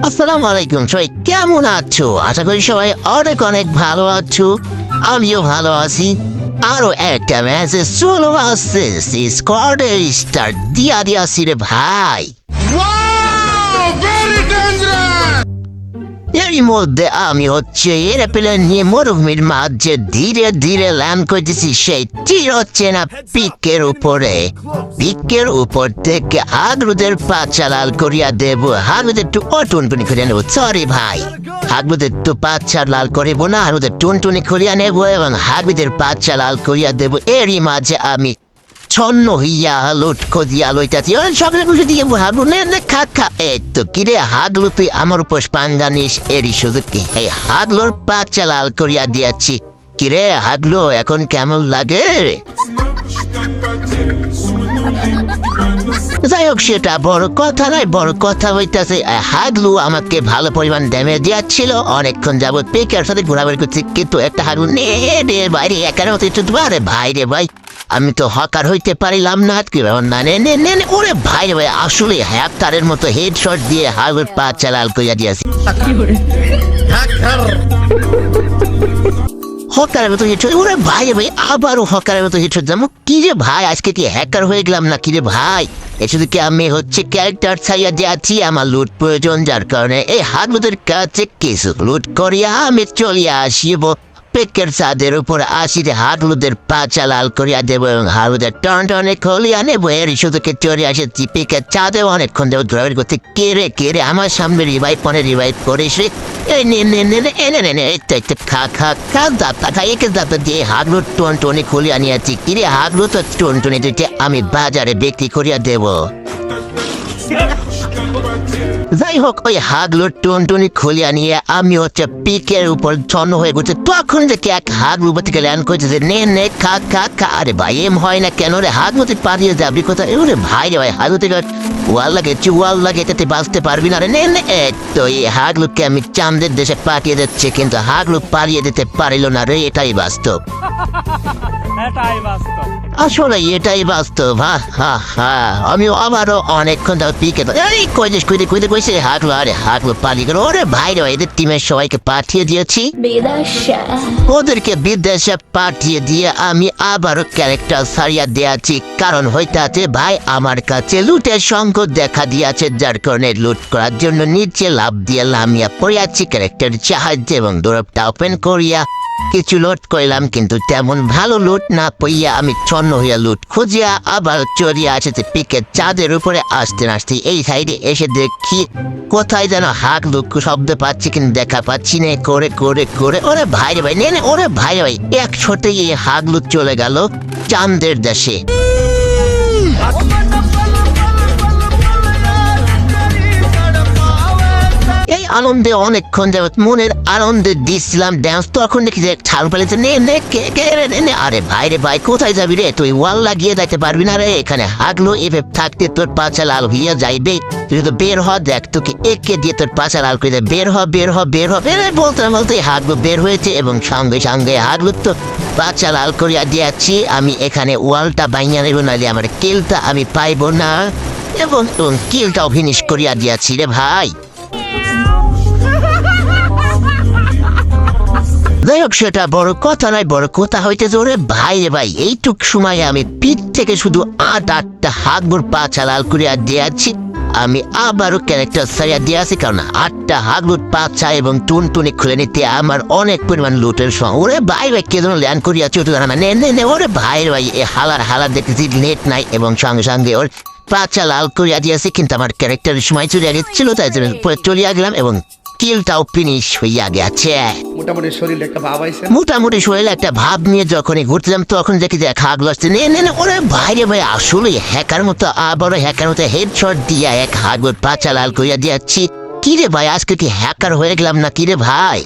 আসসালামু আলাইকুম সবাই, কেমন আছো আশা করি সবাই অনেক অনেক ভালো আছো আমিও ভালো আছি আরও একটা ম্যাচে চলো আসছে স্কোয়াডের স্টার দিয়া দিয়া রে ভাই Wow! Very! এরই মধ্যে আমি হচ্ছে এরোপ্লেন নিয়ে মরুভূমির মাঝে ধীরে ধীরে ল্যান্ড করতেছি, সেই হচ্ছে না পিকের উপরে। পিকের উপর থেকে হাগরুদের পা চালাল করিয়া দেব। হাগরুদের একটু অটুনটুনি করিয়া নেব। সরি ভাই, হাগরুদের তো পা চালাল করিব না, হাগরুদের টুনটুনি করিয়া নেব এবং হাগরুদের পা চালাল করিয়া দেব। এরই মাঝে আমি ছন্ন হইয়া লুট দিয়া লইতাছি। সকালে বসে দিয়ে হাগলু নে খা খা। এই তো কিরে হাগলু তুই আমার উপর পাঙ্গা নিস, এরই শুধু কি? এই হাগলোর পা চালাল করিয়া দিয়াছি। কিরে হাগলো এখন কেমন লাগে? যাই হোক সেটা বড় কথা নয় বড় কথা হইতেছে হাগলু আমাকে ভালো পরিমাণ ড্যামেজ দিয়াছিল। অনেকক্ষণ যাবত পেকের সাথে ঘোরাঘুরি করছি কিন্তু একটা হাগলু নে রে বাইরে একার মতো একটু আরে ভাই রে ভাই আমি তো হকার হইতে পারিলাম না কি না নে নে নে ওরে ভাই রে ভাই আসলে হ্যাকটারের মতো হেডশট দিয়ে হাগলুর পা চালাল করিয়া দিয়াছি। হকারের মতো হেডশট ওরে ভাই ভাই, আবারও হকারের মতো হিট হচ্ছে কি রে ভাই, আজকে কি হ্যাকার হয়ে গেলাম না কি রে ভাই? শুধু কি আমি হচ্ছে ক্যারেক্টার ছাইয়া যাচ্ছি আমার লুট প্রয়োজন, যার কারণে এই হাত কাছে কিছু লুট করিয়া আমি চলিয়া আসিব। পেকের চাঁদের উপর আসিতে হাগলুদের পা চালাল করিয়া দেব এবং হাগলুদের টন টনে খলিয়া নেব। এর শুধুকে চলে আসেছি পেকের চাঁদেও অনেকক্ষণ দেব ঘোরাঘুরি করতে কেড়ে কেড়ে আমার সামনে রিভাইভ পনে রিভাইভ করিস রে এই নে নে নে এনে নে নে এই একটু খা খা খা দাপা খা একে দাপা দিয়ে হাগলু টন টনে খুলিয়া নিয়েছি। কিরে হাগলু তো টন টনে দিতে আমি বাজারে বিক্রি করিয়া দেবো। যাই হোক, ওই হাগলুর টুনটুনি খুলিয়া নিয়ে আমি হচ্ছে পিকের উপর ছন্ন হয়ে ঘুরছে তখন দেখি এক হাগলু থেকে ল্যান্ড করতেছে নে নে, খা খা খা। আরে ভাই, এম হয় না কেন রে? হাগলু তুই পালিয়ে যাবি কোথায়? ওরে ভাই রে ভাই, হাগলু থেকে ওয়াল লাগে চুয়াল লাগে এটাতে বাঁচতে পারবি না রে। নে নে তো এই হাগলুকে আমি চাঁদের দেশে পাঠিয়ে দিচ্ছি, কিন্তু হাগলু পালিয়ে দিতে পারিল না রে, এটাই বাস্তব। এটাই বাস্তব। আসলে এটাই বাস্তব হা হা হা। আমি আবারও অনেকক্ষণ ধরে পিকে এই কইদিস কইদে কইদে কইছে হাঁটলো আরে হাঁটলো পালিয়ে গেল। ওরে ভাই রে এদের টিমের সবাইকে পাঠিয়ে দিয়েছি। ওদেরকে বিদেশে পাঠিয়ে দিয়ে আমি আবারও ক্যারেক্টার সারিয়া দিয়েছি। কারণ হইতাছে ভাই আমার কাছে লুটের সংকট দেখা দিয়েছে যার কারণে লুট করার জন্য নিচে লাভ দিয়ে লামিয়া পড়িয়াছি ক্যারেক্টার সাহায্যে এবং দৌড়টা ওপেন করিয়া কিছু লোট করলাম কিন্তু তেমন ভালো লুট না পইয়া আমি ছন্ন হইয়া লুট খুঁজিয়া আবার চড়িয়া আসেছে পিকে চাঁদের উপরে আসতে আসতে এই সাইডে এসে দেখি, কোথায় যেন হাক দুঃখ শব্দ পাচ্ছি কিন্তু দেখা পাচ্ছি না। করে করে করে, ওরে ভাই রে ভাই, নে ওরে ভাই ভাই, এক ছোটে হাগলুক চলে গেল চাঁদের দেশে। আনন্দে অনেকক্ষণ যাবত মনের আনন্দে দিচ্ছিলাম ড্যান্স তখন দেখি যে ছাল পালিয়েছে নে নে, কে কে রে, নে আরে ভাই রে ভাই, কোথায় যাবি রে? তুই ওয়াল লাগিয়ে যাইতে পারবি না রে। এখানে হাগলো, এভাবে থাকতে তোর পাচা লাল হইয়া যাইবে। তুই তো বের হ, দেখ, তোকে একে দিয়ে তোর পাচা লাল করে বের হ বের হ বের হ। বের বলতে বলতে হাগলো বের হয়েছে এবং সঙ্গে সঙ্গে হাগলো তো পাচা লাল করিয়া দিয়াছি। আমি এখানে ওয়ালটা বাইয়া নেব নাহলে আমার কিলটা আমি পাইব না। এবং কিলটাও ফিনিশ করিয়া দিয়াছি রে ভাই। হোক সেটা বড় কথা নয়, বড় কথা হইতে জোরে, ভাই রে ভাই, এইটুক সময় আমি পিঠ থেকে শুধু আট, আটটা হাগবুর পা চালাল করিয়া দিয়াছি। আমি আবারও ক্যারেক্টার সারিয়া দিয়েছি, কারণ আটটা হাগলুট পাচা এবং টুন টুনি খুলে নিতে আমার অনেক পরিমাণ লুটের সঙ্গে ওরে ভাই ভাই, কে যেন ল্যান্ড করিয়াছে ওটা জানা নে নে নে, ওরে ভাই ভাই, এ হালার হালার দেখতেছি নেট নাই এবং সঙ্গে সঙ্গে ওর পাচা লাল করিয়া দিয়েছি, কিন্তু আমার ক্যারেক্টারের সময় চলে গেছিল, তাই জন্য চলিয়া গেলাম এবং কিলটাও ফিনিশ হইয়া গেছে। মোটামুটি শরীরে একটা ভাব আইছে। মোটামুটি শরীরে একটা ভাব নিয়ে যখনই ঘুরছিলাম তখন দেখি যে খাগলো আসছে নে নে ওরে ভাইরে ভাই আসলে হ্যাকার মতো আবারও হ্যাকার মতো হেডশট দিয়া এক হাগর পাচা লাল করিয়া দিয়াছি কি রে ভাই আজকে কি হ্যাকার হয়ে গেলাম না কি রে ভাই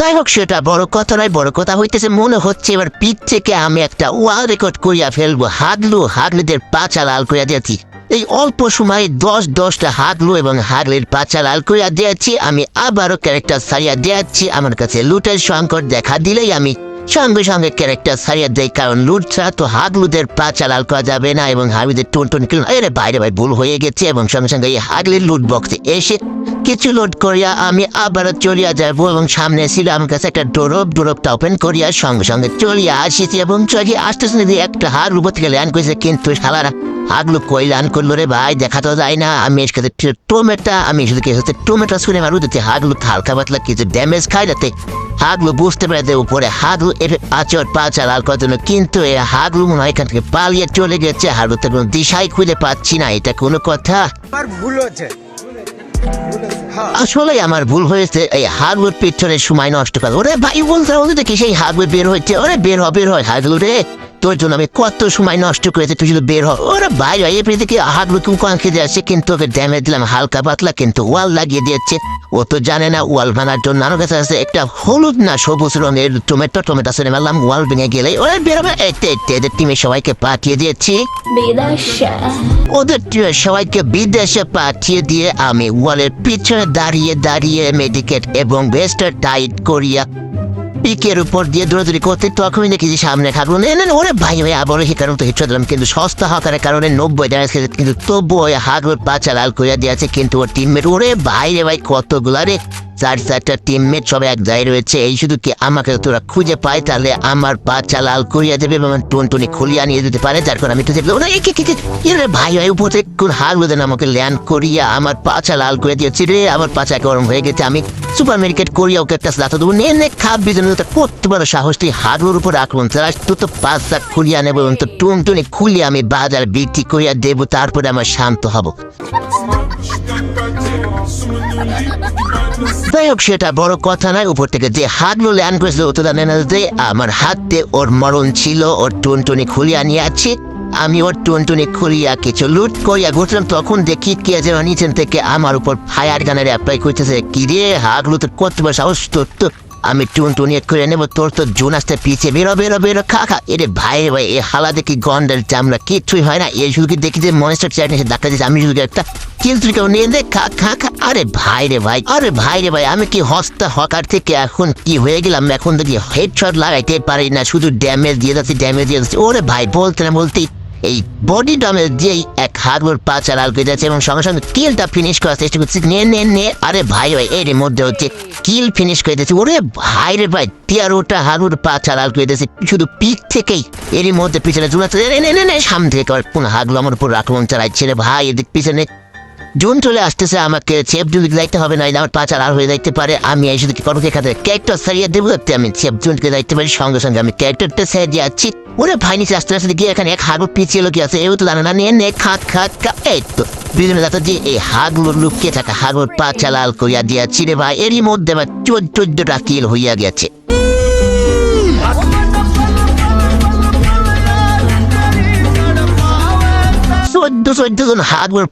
যাই হোক সেটা বড় কথা নয় বড় কথা হইতেছে মনে হচ্ছে এবার পিঠ থেকে আমি একটা ওয়াল রেকর্ড করিয়া ফেলব। হাগলু হাগলিদের পাচা লাল করিয়া দিয়েছি এই অল্প সময়ে দশ দশটা হাগলু এবং হাগলির পাচা লাল করিয়া দিয়েছি, আমি আবারও ক্যারেক্টার সারিয়া দিয়েছি। আমার কাছে লুটের সংকট দেখা দিলেই আমি সঙ্গে সঙ্গে ক্যারেক্টার ছাড়িয়ে দেয় কারণ লুট ছাড়া তো হাগলুদের পা চালাল করা যাবে না এবং হাবিদের টুন টুন কিলো এর বাইরে ভাই, ভুল হয়ে গেছে এবং সঙ্গে সঙ্গে এই হাগলির লুট বক্সে এসে কিছু লোড করিয়া আমি আবার চলিয়া যাব এবং সামনে ছিল আমার কাছে একটা ডোরপ ডোরপটা ওপেন করিয়া সঙ্গে সঙ্গে চলিয়া আসিছি এবং চলিয়ে আসতে শুনে একটা হাগলু উপর থেকে ল্যান্ড করেছে কিন্তু সালারা হাগলু কই ল্যান্ড করল রে ভাই দেখা তো যায় না। আমি এর কাছে টোমেটা আমি শুধু কি হচ্ছে টোমেটো শুনে মারু দিতে হাগলু হালকা পাতলা কিছু ড্যামেজ খাই যাতে হাগলু বুঝতে পারে যে উপরে হাগলু এর আচর পা চালাল কত কিন্তু এ হাগলু মনে হয় এখান থেকে পালিয়ে চলে গেছে। হাগলুতে কোনো দিশাই খুঁজে পাচ্ছি না এটা কোনো কথা। আসলে আমার ভুল হয়েছে এই হাগলুর পিছনে সময় নষ্ট করা। ওরে ভাই বলতে বলতে দেখি সেই হাগলু বের হচ্ছে ওরে বের হ বের হয় হাগলু রে। তোর জন্য আমি কত সময় নষ্ট করেছি তুই শুধু বের হ। ওরে ভাই ভাই এপরি থেকে কেউ কান খেতে আসছে কিন্তু ওকে ড্যামেজ দিলাম হালকা পাতলা কিন্তু ওয়াল লাগিয়ে দিয়েছে। ও তো জানে না ওয়াল ভাঙার জন্য আমার কাছে আছে একটা হলুদ না সবুজ রঙের টমেটো টমেটো শুনে মারলাম ওয়াল ভেঙে গেলে ওরা বেরোবে এতে এদের টিমে সবাইকে পাঠিয়ে দিয়েছি। ওদের সবাইকে বিদেশে পাঠিয়ে দিয়ে আমি ওয়ালের পিছনে দাঁড়িয়ে দাঁড়িয়ে মেডিকেট এবং ভেস্টার টাইট করিয়া পিকের উপর দিয়ে দৌড়াদৌড়ি করতে তখনই দেখেছি সামনে খাগুন। এনে ওরে ভাই ভাই আবার সে কারণ তো হিট দিলাম কিন্তু সস্তা হকারের কারণে নব্বই ড্যামেজ খেয়েছে কিন্তু তবুও হাগুর পাচা লাল করিয়া দিয়েছে, কিন্তু ওর টিমমেট ওরে ভাই রে ভাই, কতগুলা রে চার, চারটা টিমমেট সব এক জায়গায় রয়েছে। এই শুধু কি আমাকে তোরা খুঁজে পাই তাহলে আমার পাচা লাল করিয়া দেবে এবং টুনটুনি খুলিয়া নিয়ে যেতে পারে, যার কারণে আমি তো এরে ভাই ভাই উপর কোন হাগলো দেন আমাকে ল্যান্ড করিয়া আমার পাচা লাল করে দিয়েছি রে। আমার পাচা গরম হয়ে গেছে, আমি সুপার মার্কেট করিয়া ওকে একটা লাথা দেবো। নে নে খাবি যেন তো করতে পারো সাহস। তুই হাগলোর উপর আক্রমণ চালাস তুই তো পাঁচটা খুলিয়া নেব এবং তো টুনটুনি খুলিয়া আমি বাজার বিক্রি করিয়া দেবো, তারপরে আমার শান্ত হব। যাই হোক, সেটা বড় কথা নয়। উপর থেকে যে হাগলো ল্যান্ড করেছিল তো না যে আমার হাতে ওর মরণ ছিল, ওর টুনটুনি খুলিয়া নিয়ে আছে। আমি ওর টুনটুনি খুলিয়া কিছু লুট করিয়া ঘুরছিলাম, তখন দেখি কে যেন নিচেন থেকে আমার উপর ফায়ার গানের অ্যাপ্লাই করতেছে। কি রে হাগলো তোর কত বড় সাহস তোর তো। আমি টুনটুনি করে নেব, তোর তো জুন আসতে পিছে। বেরো বেরো বেরো, খা খা। এরে ভাই ভাই, এ হালা দেখি গন্ডের, চামড়া, কিচ্ছুই হয় না। এই শুধু কি দেখি যে মনস্টার চাইনি সে ডাক্তার দিচ্ছে আমি শুধু একটা কেউ নিয়ে দে খা খা খা। আরে ভাই রে ভাই, আরে ভাই রে ভাই, আমি কি হস্তা হকার থেকে এখন কি হয়ে গেলাম? এখন দেখি হেডশট লাগাইতে পারি না, শুধু ড্যামেজ দিয়ে যাচ্ছি ড্যামেজ দিয়ে যাচ্ছি। ওরে ভাই, বলতে না বলতেই এই বডি ড্যামেজ দিয়েই এক হাড়বোর পা চালাল করে যাচ্ছে এবং সঙ্গে সঙ্গে কিলটা ফিনিশ করার চেষ্টা করছি। নে নে নে। আরে ভাই ভাই, এর মধ্যে হচ্ছে কিল ফিনিশ করে দিয়েছে ওরে ভাই রে ভাই, তেরোটা হাড়ুর পা চালাল করে দিয়েছে শুধু পিক থেকেই এরই মধ্যে পিছনে জুলাচ্ছে নে নে নে সামনে থেকে পুনঃ হাগলো আমার উপর আক্রমণ চালাচ্ছে রে ভাই। এদিক পিছনে জুন চলে আসতেছে, আমাকে চেপ যদি যাইতে হবে না আমার পাচার আর হয়ে যাইতে পারে। আমি এই শুধু কি করব এখানে ক্যারেক্টার সারিয়ে দেবো আমি চেপ জুনকে যাইতে পারি সঙ্গে সঙ্গে। আমি ক্যারেক্টারটা সেরে যাচ্ছি ওরে ভাই, নিচে আসতে আসতে গিয়ে এখানে এক হাগল পিছিয়ে লোক আছে। এও তো জানে না নিয়ে নে, খা খা খা। এই তো বিভিন্ন দাতা যে এই হাগলুর লুকিয়ে থাকা হাগল পা চালাল করিয়া দিয়াছি রে ভাই। এরই মধ্যে আমার চোদ্দ, চোদ্দটা কিল হইয়া গেছে। চোদ্দ চোদ্দ জন হাগর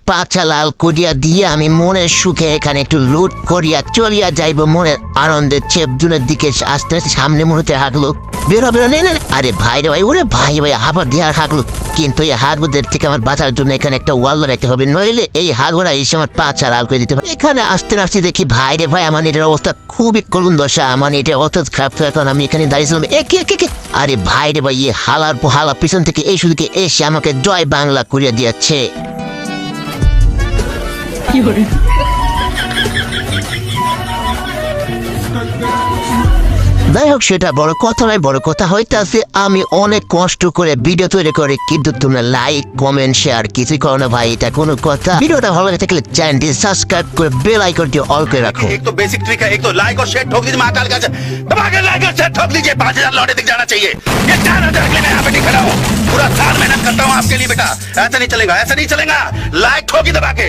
লাল করিয়া দিয়ে আমি মনের সুখে এখানে একটু লুট করিয়া চলিয়া যাইব মনের আনন্দের চেপজুনের দিকে আস্তে আস্তে সামনে মুহূর্তে হাগলো বেরো বেরো নে। আরে ভাই রে ভাই, ওরে ভাই ভাই আবার দেওয়ার হাগলো কিন্তু এই হাগরদের থেকে আমার বাঁচার জন্য এখানে একটা ওয়াল লাগাইতে হবে। নইলে এই হাগরা এসে আমার পাচা লাল করে দিতে হবে এখানে আসতে আসতে দেখি, ভাই রে ভাই, আমার এটার অবস্থা খুবই করুণ দশা। আমার এটা অত খারাপ এখন আমি এখানে দাঁড়িয়েছিলাম। একে একে একে আরে ভাই রে ভাই এই হালার হালা পিছন থেকে এই শুধুকে এসে আমাকে জয় বাংলা করিয়া দিয়াছে। যাই হোক সেটা বড় কথা নয় বড় কথা হইতাছে আমি অনেক কষ্ট করে ভিডিও তৈরি করে কিন্তু তোমরা লাইক কমেন্ট শেয়ার কিছুই করো না ভাই এটা কোনো কথা ভিডিওটা ভালো লাগে থাকলে চ্যানেলটি সাবস্ক্রাইব করে বেল আইকনটি অল করে রাখো एक तो बेसिक ट्रिक है एक तो लाइक और शेयर ठोक दीजिए महाकाल का दबा के लाइक और शेयर ठोक दीजिए पांच हजार लौटे दिख जाना चाहिए ये चार हजार के लिए मैं यहाँ पे नहीं खड़ा हूँ पूरा साल मेहनत करता हूँ आपके लिए बेटा ऐसा नहीं चलेगा ऐसा नहीं चलेगा लाइक ठोकी दबा के